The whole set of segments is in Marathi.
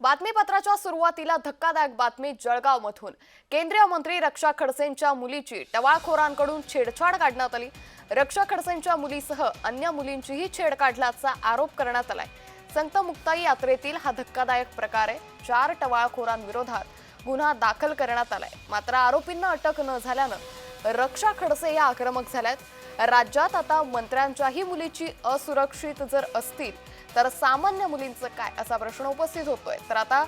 बातमीपत्राच्या सुरुवातीला धक्कादायक बातमी जळगावमधून. केंद्रीय मंत्री रक्षा खडसेंच्या मुलीची टवाळखोरांकडून छेडछाड काढण्यात आली. रक्षा खडसेंच्या मुलीसह अन्य मुलींचीही छेड काढल्याचा आरोप करण्यात आलाय. संत मुक्ताई यात्रेतील हा धक्कादायक प्रकार आहे. चार टवाळखोरांविरोधात गुन्हा दाखल करण्यात आलाय. मात्र आरोपींना अटक न झाल्यानं रक्षा खडसे या आक्रमक झाल्यात. राज्यात आता मंत्र्यांच्याही मुलीची असुरक्षित जर असतील तर सामान्य मुलींचं काय असा प्रश्न उपस्थित होतोय. तर आता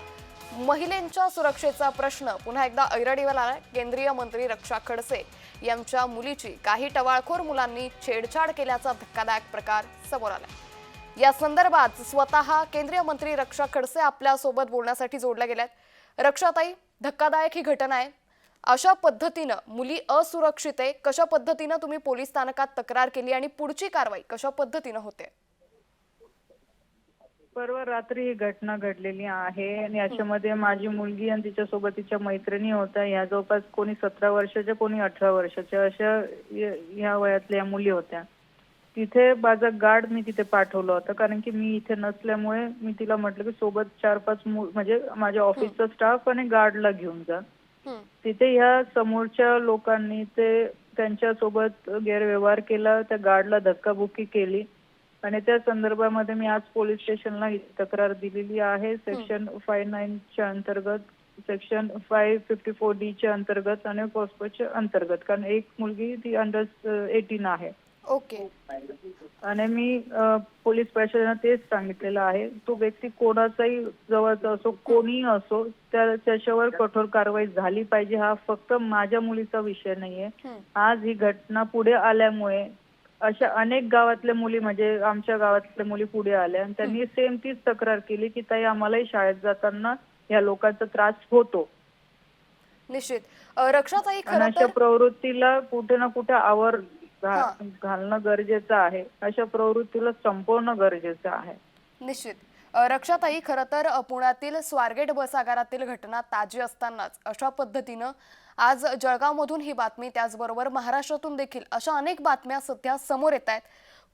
महिलांच्या सुरक्षेचा प्रश्न पुन्हा एकदा ऐरणीवर आला केंद्रीय मंत्री रक्षा खडसे यांच्या मुलीची काही टवाळखोर मुलांनी छेडछाड केल्याचा धक्कादायक प्रकार समोर आला या संदर्भात स्वतः केंद्रीय मंत्री रक्षा खडसे आपल्यासोबत बोलण्यासाठी जोडल्या गेल्यात. रक्षाताई धक्कादायक ही घटना आहे. अशा पद्धतीनं मुली असुरक्षित आहे. कशा पद्धतीनं तुम्ही पोलीस स्थानकात तक्रार केली आणि पुढची कारवाई कशा पद्धतीनं होते? परवा रात्री ही घटना घडलेली आहे आणि याच्यामध्ये माझी मुलगी आणि तिच्यासोबत तिच्या मैत्रिणी होत्या. या जवळपास कोणी सतरा वर्षाच्या कोणी अठरा वर्षाच्या अशा य- ह्या वयातल्या मुली होत्या. तिथे माझा गार्ड मी तिथे पाठवलं होतं. कारण की मी इथे नसल्यामुळे मी तिला म्हटलं की सोबत चार पाच म्हणजे माझ्या ऑफिसचा स्टाफ आणि गार्डला घेऊन जा. तिथे ह्या समोरच्या लोकांनी ते त्यांच्यासोबत गैरव्यवहार केला. त्या गार्डला धक्काबुक्की केली. आणि त्या संदर्भामध्ये मी आज पोलीस स्टेशनला ही तक्रार दिलेली आहे. सेक्शन फाय च्या अंतर्गत section five fifty four D च्या अंतर्गत आणि पॉस्कोच्या अंतर्गत. कारण एक मुलगी ती अंडर एटीन आहे. ओके. आणि मी पोलीस प्रशासनाला तेच सांगितलेलं आहे. तो व्यक्ती कोणाचाही जवळचा असो कोणीही असो त्या त्याच्यावर कठोर कारवाई झाली पाहिजे. हा फक्त माझ्या मुलीचा विषय नाहीये. आज ही घटना पुढे आल्यामुळे अशा अनेक गावातल्या मुली म्हणजे आमच्या गावातल्या मुली पुढे आल्या आणि त्यांनी सेम तीच तक्रार केली की ताई आम्हालाही शाळेत जाताना या लोकांचा त्रास होतो. निश्चित. रक्षाताई आणि अशा प्रवृत्तीला कुठे ना कुठे आवर घा-. घालणं गरजेचं आहे. अशा प्रवृत्तीला संपवणं गरजेचं आहे. निश्चित. रक्षाताई खरं तर पुण्यातील स्वारगेट बसागारातील घटना ताजी असतानाच अशा पद्धतीनं आज जळगावमधून ही बातमी त्याचबरोबर महाराष्ट्रातून देखील अशा अनेक बातम्या सध्या समोर येत आहेत.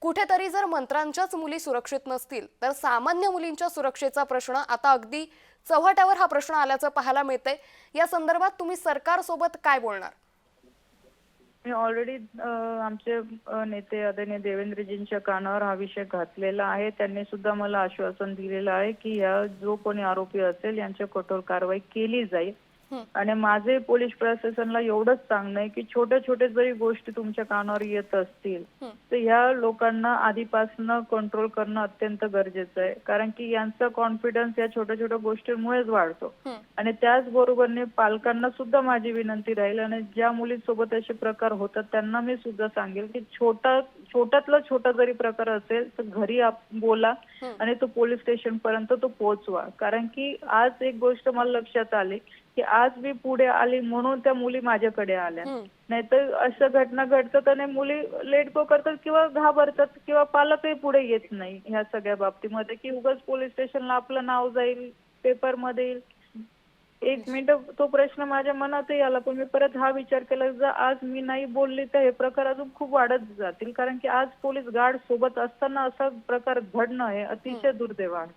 कुठेतरी जर मंत्र्यांच्याच मुली सुरक्षित नसतील तर सामान्य मुलींच्या सुरक्षेचा प्रश्न आता अगदी चव्हाट्यावर हा प्रश्न आल्याचं पाहायला मिळतंय. या संदर्भात तुम्ही सरकारसोबत काय बोलणार? मी ऑलरेडी आमचे नेते आदरणीय देवेंद्रजींच्या कानावर हा विषय घातलेला आहे. त्यांनी सुद्धा मला आश्वासन दिलेलं आहे की या जो कोणी आरोपी असेल यांच्या कठोर कारवाई केली जाईल. आणि माझे पोलीस प्रशासनाला एवढंच सांगणं आहे की छोट्या छोट्या जरी गोष्टी तुमच्या कानावर येत असतील. तर ह्या लोकांना आधीपासून कंट्रोल करणं अत्यंत गरजेचं आहे कारण की यांचा कॉन्फिडन्स या छोट्या छोट्या गोष्टींमुळेच वाढतो. आणि त्याचबरोबरने पालकांना सुद्धा माझी विनंती राहील आणि ज्या मुलींसोबत असे प्रकार होतात त्यांना मी सुद्धा सांगेल की छोटा छोट्यातला छोटा जरी प्रकार असेल तर घरी बोला. आणि तो पोलीस स्टेशन पर्यंत तो पोहोचवा कारण की आज एक गोष्ट मला लक्षात आली की आज मी पुढे आली म्हणून त्या मुली माझ्याकडे आल्या. नाहीतर अशा घटना घडतात आणि मुली लेट गो करतात किंवा घाबरतात किंवा पालकही पुढे येत नाही ह्या सगळ्या बाबतीमध्ये की उगाच पोलीस स्टेशनला आपलं नाव जाईल पेपरमध्ये येईल. एक मिनिट तो प्रश्न माझ्या मनातही आला पण मी परत हा विचार केला जर आज मी नाही बोलली तर हे प्रकार अजून खूप वाढत जातील. कारण की आज पोलीस गार्ड सोबत असताना असा प्रकार घडणं हे अतिशय दुर्दैव आहे.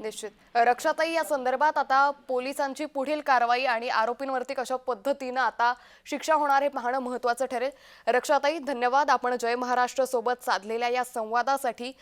निश्चित. रक्षाताई या संदर्भात आता पोलिसांची पुढील कारवाई आणि आरोपींवरती कशा पद्धतीनं आता शिक्षा होणार हे पाहणं महत्वाचं ठरेल. रक्षाताई धन्यवाद. आपण जय महाराष्ट्र सोबत साधलेल्या या संवादासाठी